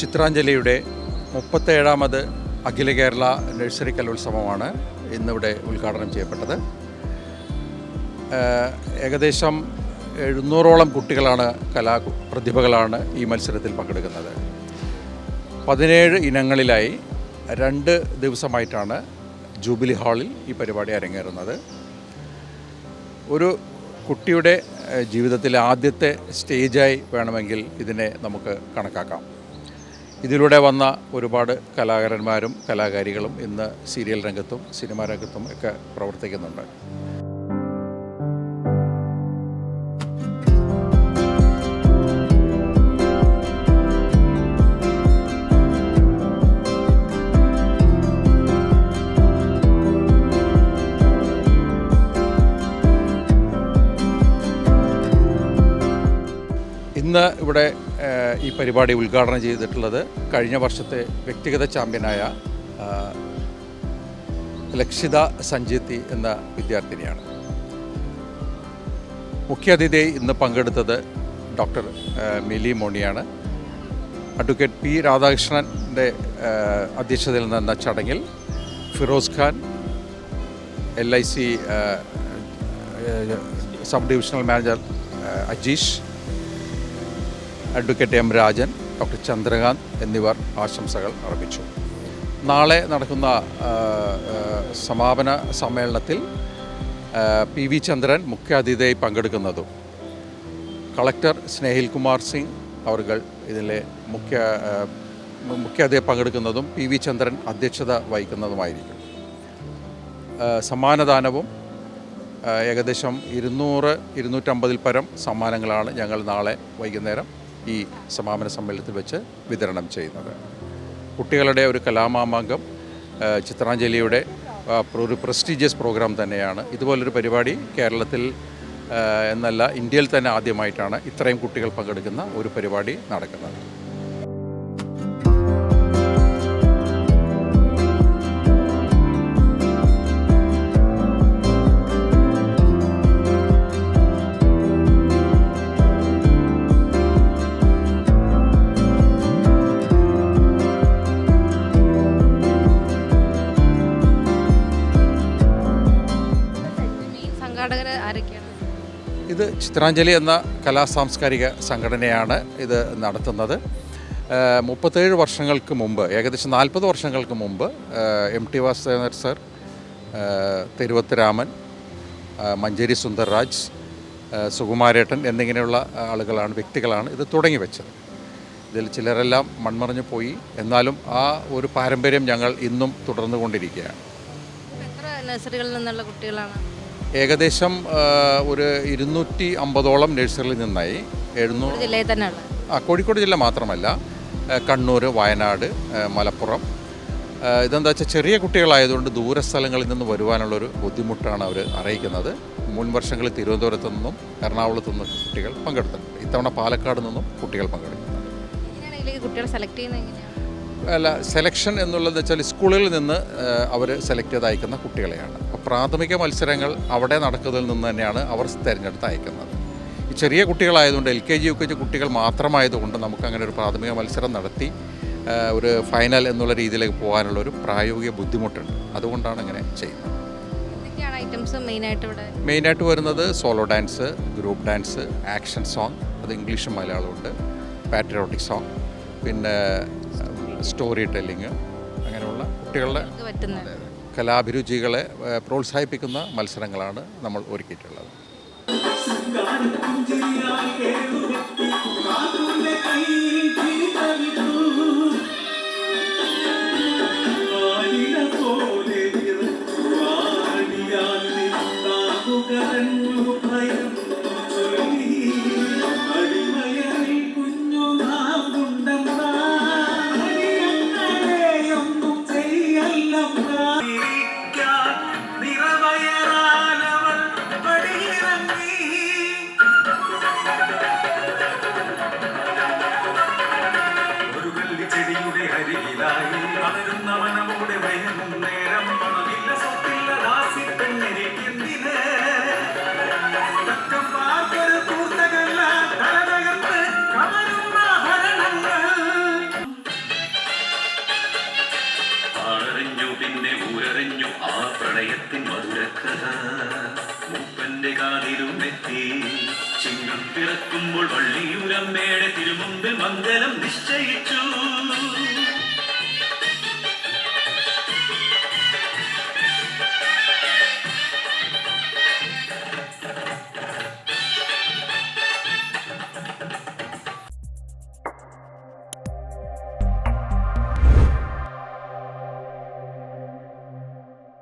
ചിത്രാഞ്ജലിയുടെ മുപ്പത്തേഴാമത് അഖില Kerala nursery കലോത്സവമാണ് ഇന്നിവിടെ ഉദ്ഘാടനം ചെയ്യപ്പെട്ടത്. ഏകദേശം എഴുന്നൂറോളം കുട്ടികളാണ് കലാ പ്രതിഭകളാണ് ഈ മത്സരത്തിൽ പങ്കെടുക്കുന്നത്. പതിനേഴ് ഇനങ്ങളിലായി രണ്ട് ദിവസമായിട്ടാണ് ജൂബിലി ഹാളിൽ ഈ പരിപാടി അരങ്ങേറുന്നത്. ഒരു കുട്ടിയുടെ ജീവിതത്തിലെ ആദ്യത്തെ സ്റ്റേജായി വേണമെങ്കിൽ ഇതിനെ നമുക്ക് കണക്കാക്കാം. ഇതിലൂടെ വന്ന ഒരുപാട് കലാകാരന്മാരും കലാകാരികളും ഇന്ന് സീരിയൽ രംഗത്തും സിനിമാ രംഗത്തും ഒക്കെ പ്രവർത്തിക്കുന്നുണ്ട്. ഇന്ന് ഇവിടെ ഈ പരിപാടി ഉദ്ഘാടനം ചെയ്തിട്ടുള്ളത് കഴിഞ്ഞ വർഷത്തെ വ്യക്തിഗത ചാമ്പ്യനായ ലക്ഷിത സഞ്ജിത്തി എന്ന വിദ്യാർത്ഥിനിയാണ്. മുഖ്യാതിഥി ഇന്ന് പങ്കെടുത്തത് ഡോക്ടർ മിലി മോണിയാണ്. അഡ്വക്കേറ്റ് പി രാധാകൃഷ്ണന്റെ അധ്യക്ഷതയിൽ നടന്ന ചടങ്ങിൽ Firoz Khan L I C sub divisional manager Ajeesh advocate M Rajan doctor Chandrakanth എന്നിവർ ആശംസകൾ അർപ്പിച്ചു. നാളെ നടക്കുന്ന സമാപന സമ്മേളനത്തിൽ പി വി ചന്ദ്രൻ മുഖ്യാതിഥിയായി പങ്കെടുക്കുന്നതും കളക്ടർ സ്നേഹിൽ കുമാർ സിംഗ് അവർ ഇതിലെ മുഖ്യ മുഖ്യാതിഥിയെ പങ്കെടുക്കുന്നതും പി വി ചന്ദ്രൻ അധ്യക്ഷത വഹിക്കുന്നതുമായിരിക്കും. സമ്മാനദാനവും ഏകദേശം ഇരുന്നൂറ് ഇരുന്നൂറ്റമ്പതിൽ പരം സമ്മാനങ്ങളാണ് ഞങ്ങൾ നാളെ വൈകുന്നേരം ഈ സമാപന സമ്മേളനത്തിൽ വെച്ച് വിതരണം ചെയ്യുന്നത്. കുട്ടികളുടെ ഒരു കലാമാമാങ്കം ചിത്രാഞ്ജലിയുടെ ഒരു പ്രസ്റ്റീജിയസ് പ്രോഗ്രാം തന്നെയാണ്. ഇതുപോലൊരു പരിപാടി കേരളത്തിൽ എന്നല്ല ഇന്ത്യയിൽ തന്നെ ആദ്യമായിട്ടാണ് ഇത്രയും കുട്ടികൾ പങ്കെടുക്കുന്ന ഒരു പരിപാടി നടക്കുന്നത്. സംഘാടകർ ആരൊക്കെയാണ്? ഇത് ചിത്രാഞ്ജലി എന്ന കലാ സാംസ്കാരിക സംഘടനയാണ് ഇത് നടത്തുന്നത്. മുപ്പത്തേഴ് വർഷങ്ങൾക്ക് മുമ്പ് ഏകദേശം നാൽപ്പത് വർഷങ്ങൾക്ക് മുമ്പ് എം ടി വാസുദേവൻ സർ ഏഹ് തിരുവത്ത് രാമൻ ഏഹ് മഞ്ചേരി സുന്ദർരാജ് സുകുമാരേട്ടൻ എന്നിങ്ങനെയുള്ള ആളുകളാണ് വ്യക്തികളാണ് ഇത് തുടങ്ങി വെച്ചത്. ഇതിൽ ചിലരെല്ലാം മൺമറഞ്ഞു പോയി. എന്നാലും ആ ഒരു പാരമ്പര്യം ഞങ്ങൾ ഇന്നും തുടർന്നുകൊണ്ടിരിക്കുകയാണ്. എത്ര നഴ്സറികളിൽ നിന്നുള്ള കുട്ടികളാണ്? ഏകദേശം ഒരു ഇരുന്നൂറ്റി അമ്പതോളം നഴ്സറികളിൽ നിന്നായി എഴുന്നൂറ് ജില്ലയിൽ തന്നെ ആ കോഴിക്കോട് ജില്ല മാത്രമല്ല കണ്ണൂർ വയനാട് മലപ്പുറം. ഇതെന്താ വെച്ചാൽ ചെറിയ കുട്ടികളായതുകൊണ്ട് ദൂര സ്ഥലങ്ങളിൽ നിന്ന് വരുവാനുള്ളൊരു ബുദ്ധിമുട്ടാണ് അവർ അറിയിക്കുന്നത്. മുൻ വർഷങ്ങളിൽ തിരുവനന്തപുരത്തു നിന്നും എറണാകുളത്തു നിന്നും കുട്ടികൾ പങ്കെടുത്തിട്ടുണ്ട്. ഇത്തവണ പാലക്കാട് നിന്നും കുട്ടികൾ പങ്കെടുക്കുന്നുണ്ട്. കുട്ടികളെ സെലക്ട് ചെയ്യുന്നത്? എങ്ങനെയാണ്? അല്ല സെലക്ഷൻ എന്നുള്ളത് വെച്ചാൽ സ്കൂളിൽ നിന്ന് അവർ സെലക്ട് ചെയ്ത് അയക്കുന്ന കുട്ടികളെയാണ്. അപ്പോൾ പ്രാഥമിക മത്സരങ്ങൾ അവിടെ നടക്കുന്നതിൽ നിന്ന് തന്നെയാണ് അവർ തിരഞ്ഞെടുത്ത് അയക്കുന്നത് ഈ ചെറിയ കുട്ടികളായതുകൊണ്ട് L K G U K G കുട്ടികൾ മാത്രമായതുകൊണ്ട് നമുക്കങ്ങനെ ഒരു പ്രാഥമിക മത്സരം നടത്തി ഒരു ഫൈനൽ എന്നുള്ള രീതിയിലേക്ക് പോകാനുള്ള ഒരു പ്രായോഗിക ബുദ്ധിമുട്ടുണ്ട്. അതുകൊണ്ടാണ് ഇങ്ങനെ ചെയ്യുന്നത്. മെയിനായിട്ട് വരുന്നത് solo dance group dance action song അത് ഇംഗ്ലീഷും മലയാളവും ഉണ്ട് പാട്രിയോട്ടിക് സോങ് പിന്നെ സ്റ്റോറി ടെല്ലിങ് അങ്ങനെയുള്ള കുട്ടികളുടെ കലാഭിരുചികളെ പ്രോത്സാഹിപ്പിക്കുന്ന മത്സരങ്ങളാണ് നമ്മൾ ഒരുക്കിയിട്ടുള്ളത്. പ്രണയത്തിൻ മധുരക്കഥ മുപ്പന്റെ കാതിലും എത്തി. ചിങ്ങം പിറക്കുമ്പോൾ വള്ളിയൂരമ്മയുടെ തിരുമുമ്പിൽ മംഗലം നിശ്ചയിച്ചു.